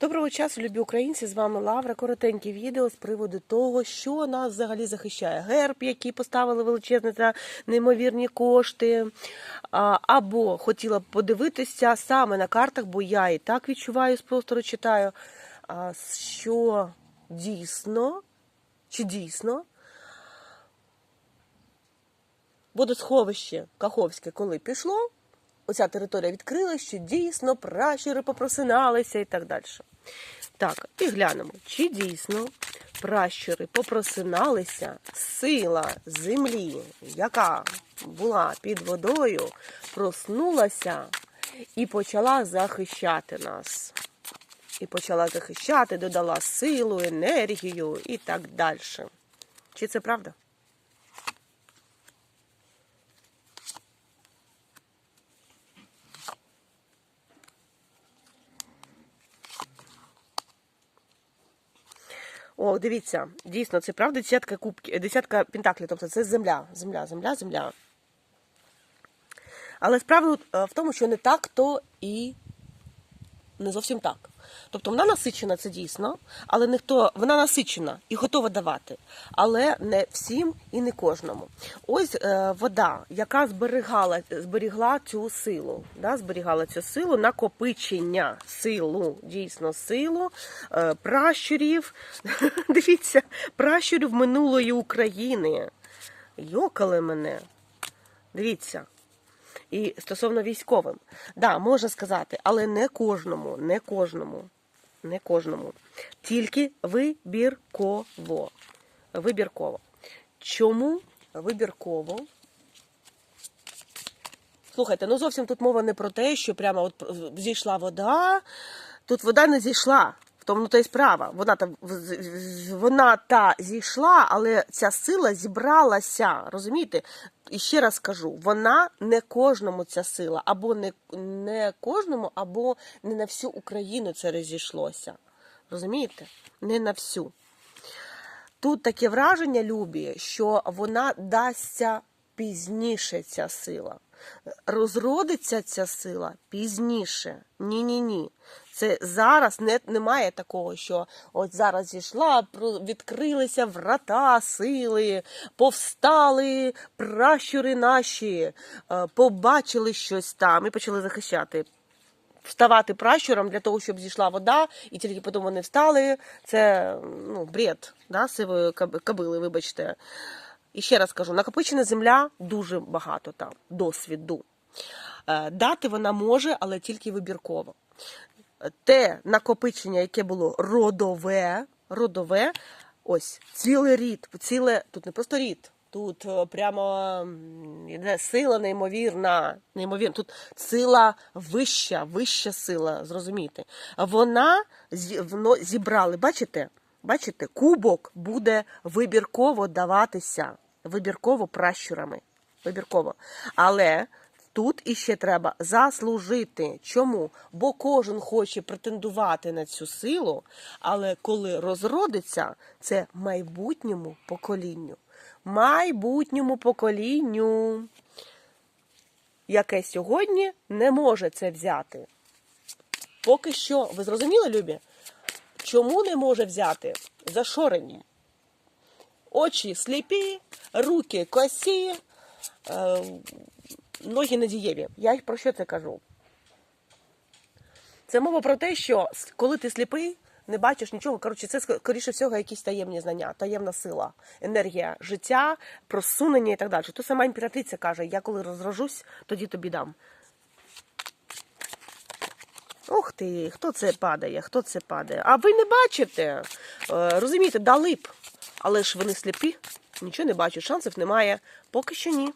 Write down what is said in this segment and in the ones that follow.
Доброго часу, любі українці! З вами Лавра. Коротеньке відео з приводу того, що нас взагалі захищає. Герб, який поставили величезні за неймовірні кошти. Або хотіла б подивитися саме на картах, бо я і так відчуваю з простору читаю, що дійсно, чи дійсно водосховище Каховське, коли пішло, оця територія відкрилась, що дійсно пращури попросиналися і так далі. Так, і глянемо, чи дійсно пращури попросиналися, сила землі, яка була під водою, проснулася і почала захищати нас. І почала захищати, додала силу, енергію і так далі. Чи це правда? О, дивіться, дійсно, це правда десятка кубки, десятка пентаклів, тобто це земля, земля, земля, земля. Але справа е, в тому, що не так, то і не зовсім так. Тобто вона насичена, це дійсно, але ніхто, вона насичена і готова давати, але не всім і не кожному. Ось е, вода, яка зберігала, зберігла цю силу, да, зберігала цю силу, накопичення, силу, дійсно силу е, пращурів. Дивіться, пращурів минулої України. Йокали мене. Дивіться. І стосовно військовим, да, можна сказати, але не кожному, не кожному, не кожному. Тільки вибірково. Вибірково. Чому вибірково? Слухайте, ну зовсім тут мова не про те, що прямо от зійшла вода. Тут вода не зійшла. Тому то й справа. Вона та вона та зійшла, але ця сила зібралася. Розумієте? І ще раз кажу, вона не кожному ця сила, або не, не кожному, або не на всю Україну це розійшлося. Розумієте? Не на всю. Тут таке враження, Любі, що вона дасться пізніше ця сила. Розродиться ця сила пізніше. Ні-ні ні. Це зараз не, немає такого, що от зараз зійшла, відкрилися врата сили, повстали пращури наші, е, побачили щось там і почали захищати. Вставати пращуром для того, щоб зійшла вода, і тільки потім вони встали. Це ну, бред да, сивої кабили, вибачте. І ще раз кажу, накопичена земля дуже багато там, досвіду. Е, дати вона може, але тільки вибірково. Те накопичення, яке було родове, родове, ось цілий рід, ціле, тут не просто рід, тут е, прямо сила неймовірна, неймовірна, тут сила вища, вища сила, зрозумієте. Вона зібрали, бачите? Бачите, кубок буде вибірково даватися, вибірково пращурами. Вибірково. Але тут іще треба заслужити. Чому? Бо кожен хоче претендувати на цю силу, але коли розродиться, це майбутньому поколінню. Майбутньому поколінню, яке сьогодні не може це взяти. Поки що, ви зрозуміли, Любі? Чому не може взяти? Зашорені. Очі сліпі, руки косі, е, ноги надієві. Я про що це кажу? Це мова про те, що коли ти сліпий, не бачиш нічого. Коротше, це скоріше всього якісь таємні знання, таємна сила, енергія життя, просунення і так далі. То сама імператриця каже: я коли розрожусь, тоді тобі дам. Ух ти, хто це падає? Хто це падає? А ви не бачите? Е, розумієте, дали б. Але ж вони сліпі, нічого не бачать, шансів немає. Поки що ні.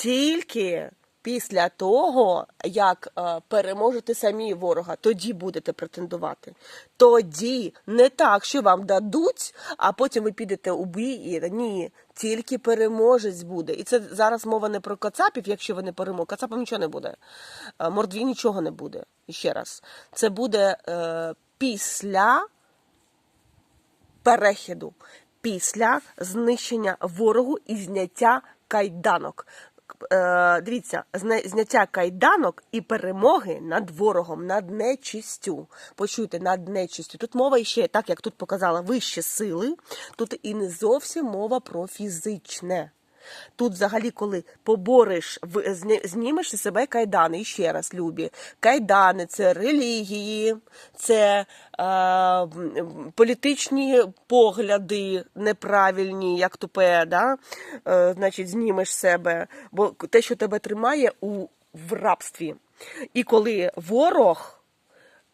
Тільки після того, як е, переможете самі ворога, тоді будете претендувати. Тоді не так, що вам дадуть, а потім ви підете у бій і ні, тільки переможець буде. І це зараз мова не про кацапів, якщо ви не переможете. Кацапам нічого не буде. Е, мордві нічого не буде. Ще раз, це буде е, після перехіду, після знищення ворогу і зняття кайданок дивіться, зна- зняття кайданок і перемоги над ворогом, над нечистю. Почуйте, над нечистю. Тут мова іще, так як тут показала, вище сили, тут і не зовсім мова про фізичне. Тут, взагалі, коли побориш, знімеш із себе кайдани, і ще раз, любі. Кайдани це релігії, це е, політичні погляди неправильні, як тупе, да? е, значить, знімеш себе, бо те, що тебе тримає у в рабстві. І коли ворог,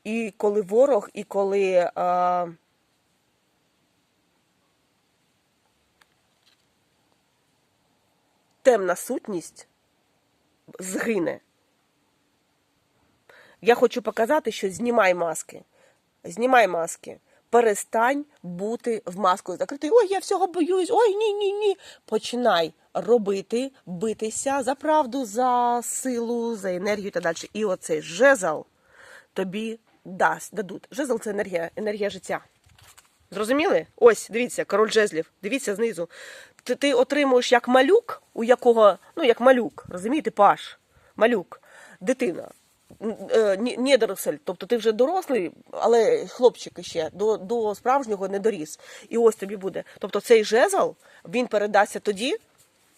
і коли ворог, і коли. Е, темна сутність згине. Я хочу показати, що знімай маски. Знімай маски. Перестань бути в маску закритий. Ой, я всього боюсь. Ой, ні, ні, ні. Починай робити, битися за правду, за силу, за енергію і так далі. І оцей жезл тобі дасть, дадуть. Жезл це енергія, енергія життя. Зрозуміли? Ось, дивіться, король жезлів. Дивіться знизу. Ти, ти отримуєш як малюк, у якого, ну як малюк, розумієте, паш, малюк, дитина. Е, Недоросль, тобто ти вже дорослий, але хлопчик ще до, до справжнього не доріс. І ось тобі буде. Тобто цей жезл він передасться тоді,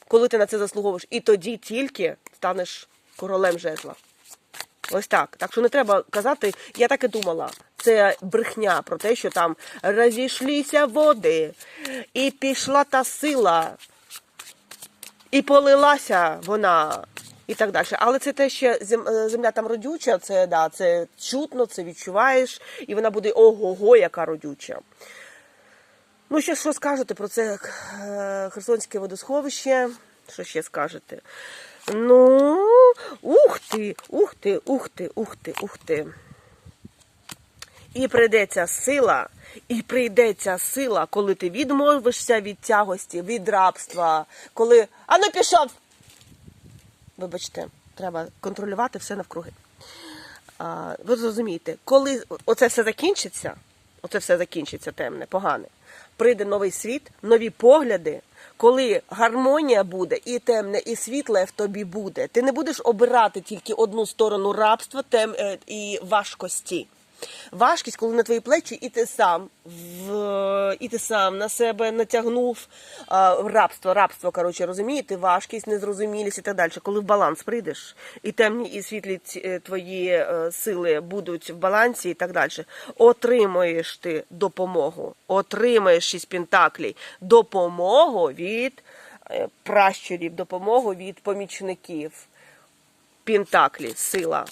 коли ти на це заслуговуєш, і тоді тільки станеш королем жезла. Ось так. Так що не треба казати, я так і думала. Це брехня про те, що там розійшлися води, і пішла та сила, і полилася вона, і так далі. Але це те, що е, земля там родюча, це да, це чутно, це відчуваєш, і вона буде ого-го, яка родюча. Ну, ще що скажете про це е, Херсонське водосховище? Що ще скажете? Ну, ух ти, ух ти, ух ти, ух ти, ух ти. І прийдеться сила, і прийдеться сила, коли ти відмовишся від тягості, від рабства, коли. А ну пішов! Вибачте, треба контролювати все навкруги. А, ви зрозумієте, коли оце все закінчиться, оце все закінчиться темне, погане, прийде новий світ, нові погляди, коли гармонія буде, і темне, і світле в тобі буде. Ти не будеш обирати тільки одну сторону рабства тем, е, і важкості. Важкість, коли на твої плечі, і ти сам в і ти сам на себе натягнув рабство, рабство, коротше, розумієте, важкість, незрозумілість і так далі. Коли в баланс прийдеш, і темні, і світлі е, твої е, сили будуть в балансі і так далі. Отримаєш ти допомогу, отримаєш шість пентаклей, допомогу від е, пращурів, допомогу від помічників. Пентаклі, сила.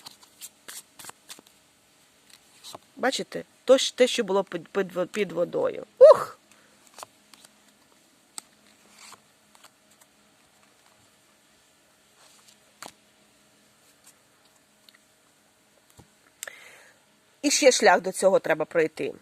Бачите? Те, що було під, під, во- під водою. Ух! І ще шлях до цього треба пройти.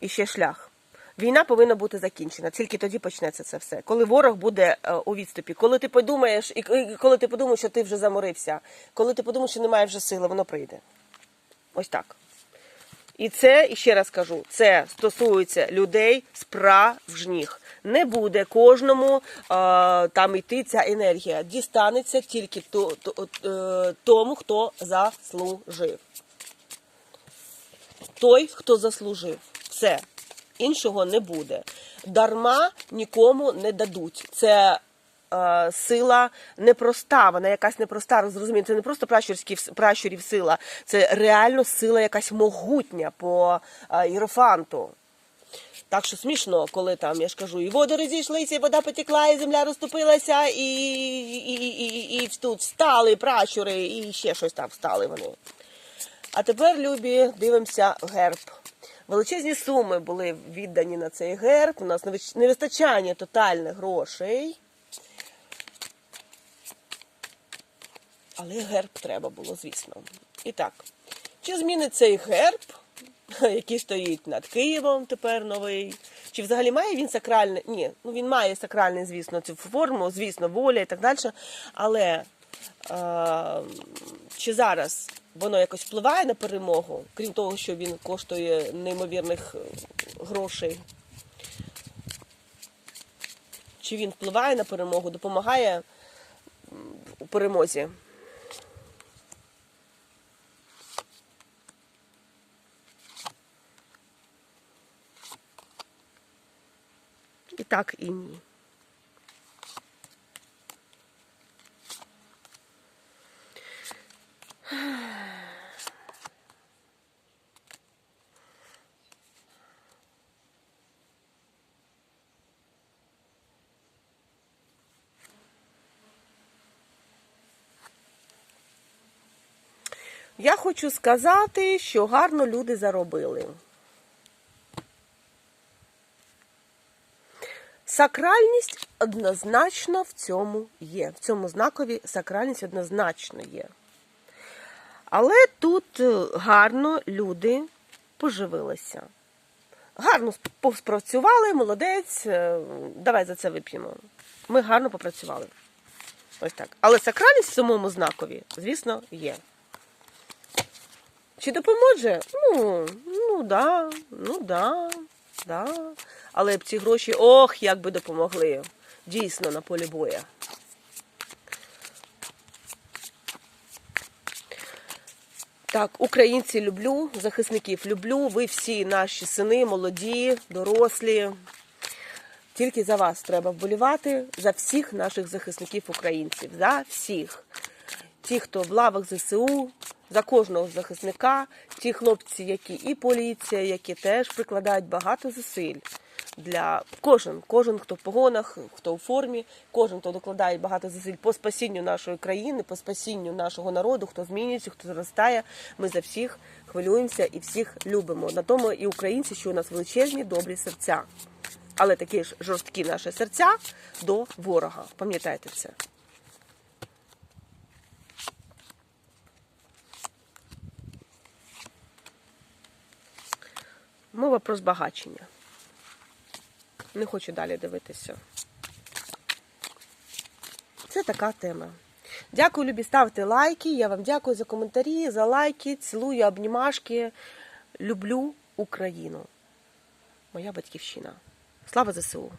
І ще шлях. Війна повинна бути закінчена, тільки тоді почнеться це все. Коли ворог буде е, у відступі, коли ти подумаєш, коли ти подумаєш, що ти вже заморився, коли ти подумаєш, що немає вже сили, воно прийде. Ось так. І це, ще раз кажу, це стосується людей справжніх. Не буде кожному е, там йти ця енергія. Дістанеться тільки то, то, е, тому, хто заслужив. Той, хто заслужив. Все. Іншого не буде. Дарма нікому не дадуть. Це сила непроста, вона якась непроста, зрозумієте, це не просто пращурські, пращурів сила, це реально сила якась могутня по е, Єрофанту. Так що смішно, коли там, я ж кажу, і води розійшлися, і вода потекла, і земля розтопилася, і, і, і, і, і тут встали пращури, і ще щось там встали вони. А тепер, любі, дивимося герб. Величезні суми були віддані на цей герб. У нас невич- невистачання тотальних грошей. Але герб треба було, звісно. І так, чи змінить цей герб, який стоїть над Києвом тепер новий? Чи взагалі має він сакральне? Ні, ну він має сакральне, звісно, цю форму, звісно, воля і так далі. Але е, чи зараз воно якось впливає на перемогу, крім того, що він коштує неймовірних грошей? Чи він впливає на перемогу, допомагає у перемозі. Так, і ні. Я хочу сказати, що гарно люди заробили. Сакральність однозначно в цьому є. В цьому знакові сакральність однозначно є. Але тут е, гарно люди поживилися. Гарно спрацювали, молодець. е, Давай за це вип'ємо. Ми гарно попрацювали. Ось так. Але сакральність в самому знакові, звісно, є. Чи допоможе? Ну, ну да, ну да, да. Але б ці гроші, ох, як би допомогли. Дійсно, на полі боя. Так, українці люблю, захисників люблю. Ви всі наші сини, молоді, дорослі. Тільки за вас треба вболівати, за всіх наших захисників українців, за всіх. Ті, хто в лавах ЗСУ, за кожного захисника, ті хлопці, які і поліція, які теж прикладають багато зусиль для кожен, кожен, хто в погонах, хто у формі, кожен, хто докладає багато зусиль по спасінню нашої країни, по спасінню нашого народу, хто змінюється, хто зростає. Ми за всіх хвилюємося і всіх любимо. На тому і українці, що у нас величезні добрі серця. Але такі ж жорсткі наші серця до ворога. Пам'ятайте це. Мова про збагачення. Не хочу далі дивитися. Це така тема. Дякую, любі, ставте лайки. Я вам дякую за коментарі, за лайки. Цілую обнімашки. Люблю Україну. Моя батьківщина. Слава ЗСУ!